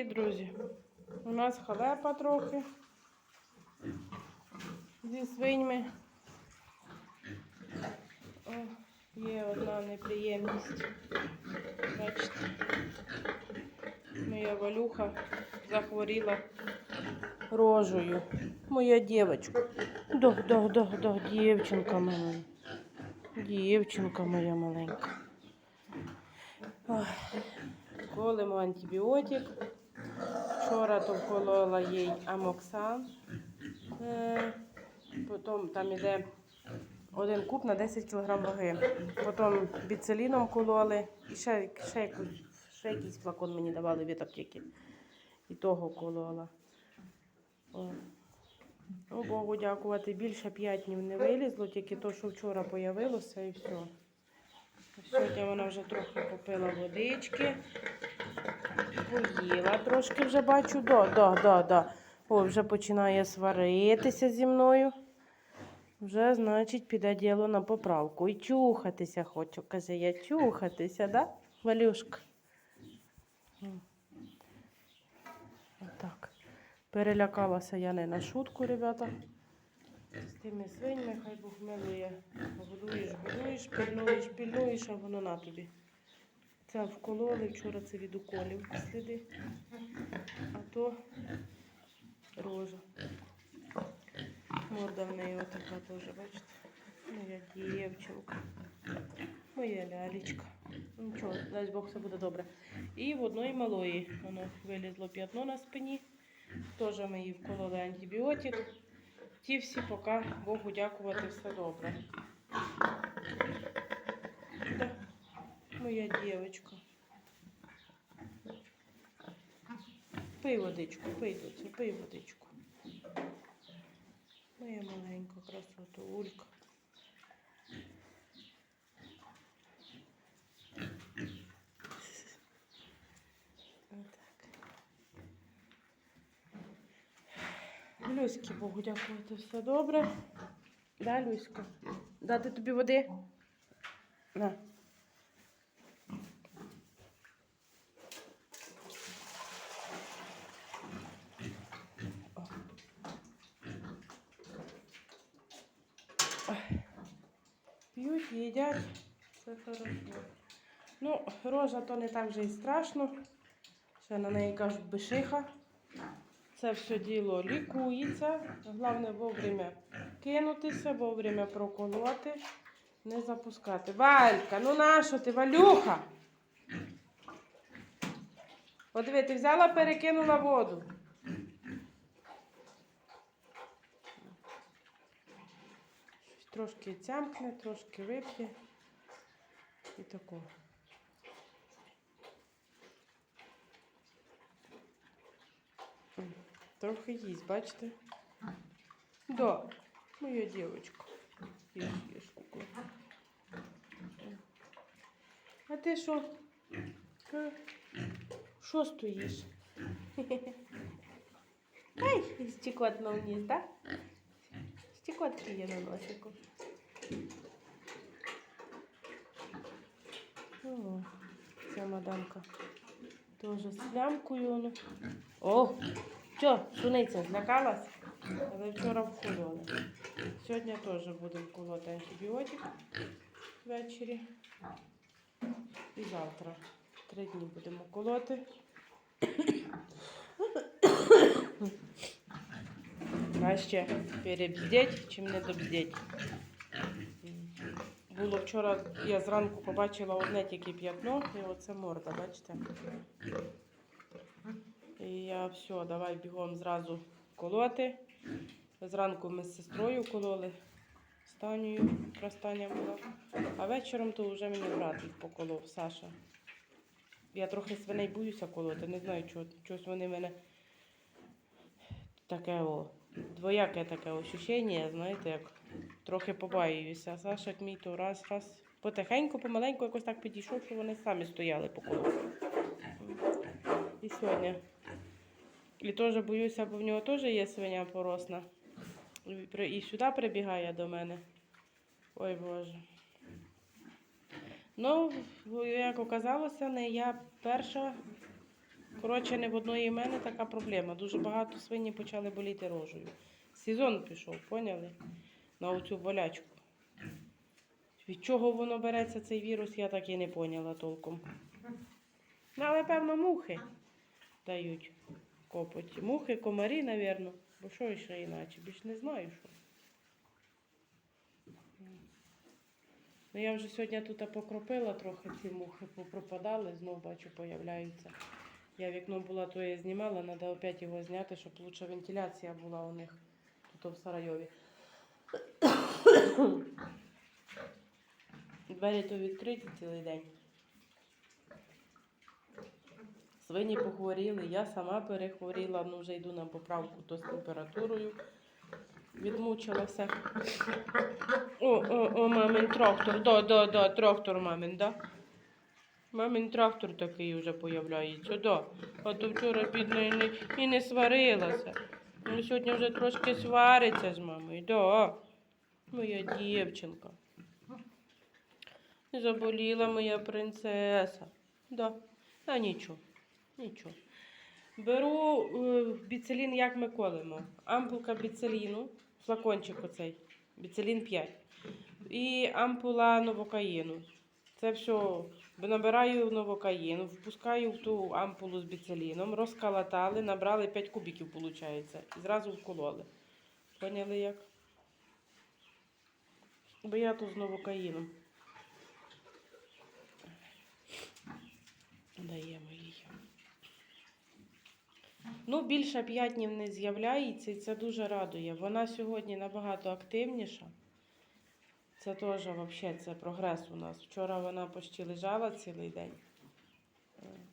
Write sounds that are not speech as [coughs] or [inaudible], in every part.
Привіт, друзі! У нас халепа трохи зі свиньми. О, є одна неприємність. Бачите, моя валюха захворіла рожею. Моя дівчинка. Дох, дох, дох, дох, дівчинка моя. Дівчинка моя маленька. Ой. Колимо антибіотик. Вчора то вколола їй амоксан. Е, Потім там іде один куб на 10 кг ваги. Потім біцеліном кололи. І ще, ще, ще якийсь флакон мені давали від аптеки. І того колола. О. Ну, Богу дякувати. Більше 5 днів не вилізло, тільки то, що вчора появилося і все. Сьогодні вона вже трохи попила водички. Поїла трошки вже бачу. Да, да, да, да. О, вже починає сваритися зі мною. Вже, значить, піде діло на поправку. І чухатися хочу. Каже, я чухатися, да, Валюшка? Отак. Перелякалася я не на шутку, ребята. З тими свиньми, хай Бог милує. Годуєш, годуєш, пильнуєш, пильнуєш, а воно на тобі. Це вкололи, вчора це від уколів сліди. А то рожа. Морда в неї отака теж, бачите? Моя дівчинка. Моя лялечка. Нічого, дай Бог, все буде добре. І в одної малої воно вилізло п'ятно на спині. Теж ми їй вкололи антибіотик. Ті всі поки Богу дякувати, все добре. Моя дівчинка. Пий водичку, пий доця, пий водичку. Моя маленька красота, Улька. Отак. Люськи, Богу дякувати, все добре. Да, Люська? Дати тобі води? На. П'ють, їдять, все хорошо. Ну, рожа то не так вже і страшно. Ще на неї кажуть бешиха. Це все діло лікується. Головне вовремя кинутися, вовремя проколоти, не запускати. Валька, ну нащо ти, Валюха? От диви, ти взяла, перекинула воду. Трошки цямкне, трошки вип'є. І тако. М, Трохи їсть, бачите? Да, моя дівчинка. Їж, їж, кукла. А ти що? Е, Що стоїш? Ай, стікотно вниз, так? Стікотки є на носику. О, ця мадамка. Тоже з плямкою. воно. О, Що, суниця, злякалась? Але вчора вкололи. Сьогодні теж будемо колоти антибіотик ввечері. І завтра. Три дні будемо колоти. Краще перебздеть, чим не добздеть. Було вчора, я зранку побачила одне тільки п'ятно, і оце морда, бачите? І я все, давай бігом зразу колоти. Зранку ми з сестрою кололи, Танею, простання була. А вечором то вже мені брат поколов, Саша. Я трохи свиней боюся колоти, не знаю, чого. Чогось вони мене таке о, двояке таке ощущення, знаєте, як трохи побаююся. Саша як мій то раз, раз потихеньку, помаленьку якось так підійшов, що вони самі стояли по колу. І сьогодні. І теж боюся, бо в нього теж є свиня поросна. І сюди прибігає до мене. Ой Боже. Ну, як оказалося, не я перша Коротше, не в одної в мене така проблема. Дуже багато свині почали боліти рожею. Сезон пішов, поняли? На оцю болячку. Від чого воно береться цей вірус, я так і не поняла толком. Ну, але певно мухи дають копоті. Мухи, комарі, навірно. Бо що ще іначе? Більш не знаю що. Ну, я вже сьогодні тут покропила трохи ці мухи, попропадали, знов бачу, появляються. Я вікно була, то я знімала, треба опять його зняти, щоб лучша вентиляція була у них тут в Сарайові. [coughs] Двері то відкриті цілий день. Свині похворіли, я сама перехворіла, ну вже йду на поправку то з температурою. Відмучила все. О, о, о, мамин трактор, да, да, да, трактор мамин, да. Мамин трактор такий вже появляється, да. А то вчора бідна і не, і не сварилася. Ну, сьогодні вже трошки свариться з мамою, да. Моя дівчинка. Заболіла моя принцеса. Да. А нічого, нічого. Беру е, біцелін, як ми колемо. Ампулка біцеліну, флакончик оцей, біцелін 5. І ампула новокаїну. Це все набираю новокаїн, впускаю в ту ампулу з біцеліном, розкалатали, набрали 5 кубиків, виходить, і зразу вкололи. Поняли як? Бо я тут з новокаїном. Даємо. Ну, більше п'ять днів не з'являється, і це дуже радує. Вона сьогодні набагато активніша. Це теж взагалі це прогрес у нас. Вчора вона почти лежала цілий день.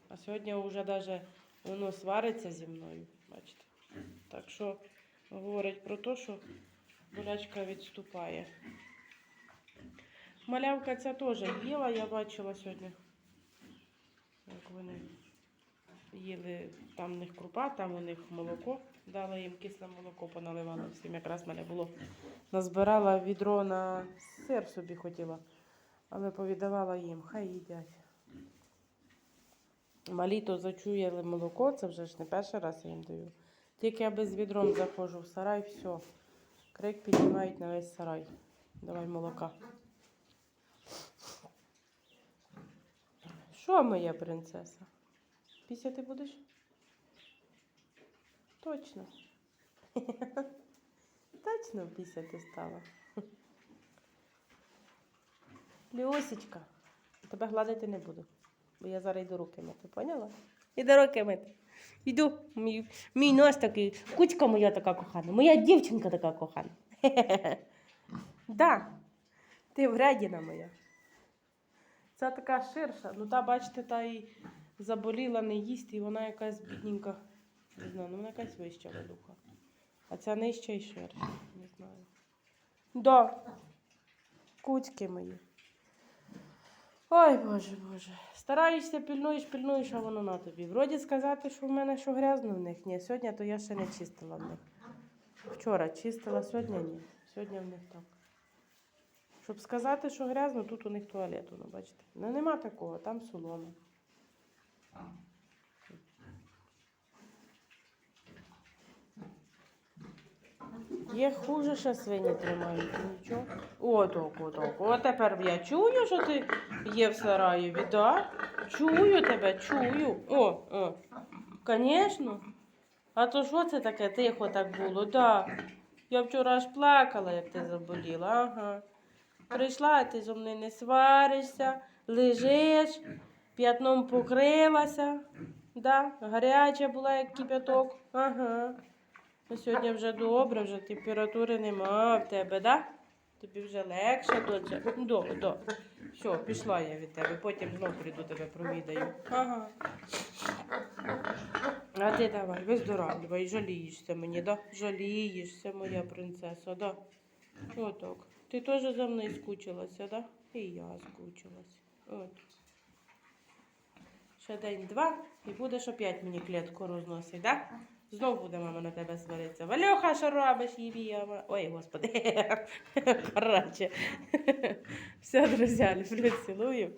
А сьогодні вже навіть воно свариться зі мною. Бачите? Так що говорить про те, що болячка відступає. Малявка ця теж їла, я бачила сьогодні. Як вони їли, там у них крупа, там у них молоко. Дала їм кисле молоко, поналивала всім. Якраз мене було. Назбирала відро на сир собі хотіла, але повідавала їм, хай їдять. Малі то зачуяли молоко, це вже ж не перший раз я їм даю. Тільки я без відром заходжу в сарай, все. Крик піднімають на весь сарай. Давай молока. Що моя принцеса? Після ти будеш? Точно. [laughs] Точно після ти стала. Люсечка, тебе гладити не буду, бо я зараз йду руки мити, поняла? Іду руки мити. Іду, мій, мій нос такий, кучка моя така кохана, моя дівчинка така кохана. [laughs] Да, ти вредіна моя. Ця така ширша. Ну та, бачите, та і заболіла, не їсть, і вона якась бідненька. Не знаю, ну вона якась вища велика. А ця нижча і ширша. Не знаю. Да. Куцьки мої. Ой, Боже, Боже. Стараєшся, пільнуєш, пільнуєш, а воно на тобі. Вроді сказати, що в мене що грязно в них. Ні, сьогодні то я ще не чистила в них. Вчора чистила, сьогодні ні. Сьогодні в них так. Щоб сказати, що грязно, тут у них туалет, ну, бачите. Ну нема такого, там солома. Є хуже, що свині тримають, нічого. О, так, о, тепер я чую, що ти є в Сараєві, да? Чую тебе, чую. О, о. Звісно. А то що це таке тихо так було? Да. Я вчора аж плакала, як ти заболіла. Ага. Прийшла, ти зо мною не сваришся, лежиш, п'ятном покрилася. Да? Гаряча була, як кипяток. Ага. Ну, сьогодні вже добре, вже температури нема в тебе, да? Тобі вже легше, доця. До, до. Все, пішла я від тебе, потім знов прийду тебе провідаю. Ага. А ти давай, виздоравлювай, жалієшся мені, да? Жалієшся, моя принцеса, да? Отак. Ти теж за мною скучилася, да? І я скучилася. От. Ще день-два і будеш опять мені клітку розносити, да? Знов буде мама на тебе сваритися. Валюха, що робиш, Євіяма? Ой, господи. [laughs] Коротше. [laughs] Все, друзі, люблю, цілую.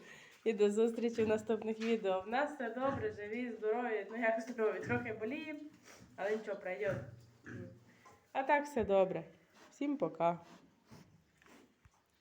І до зустрічі в наступних відео. В нас все добре, живі, здорові. Ну як здорові, трохи боліємо, але нічого, пройде. А так все добре. Всім пока.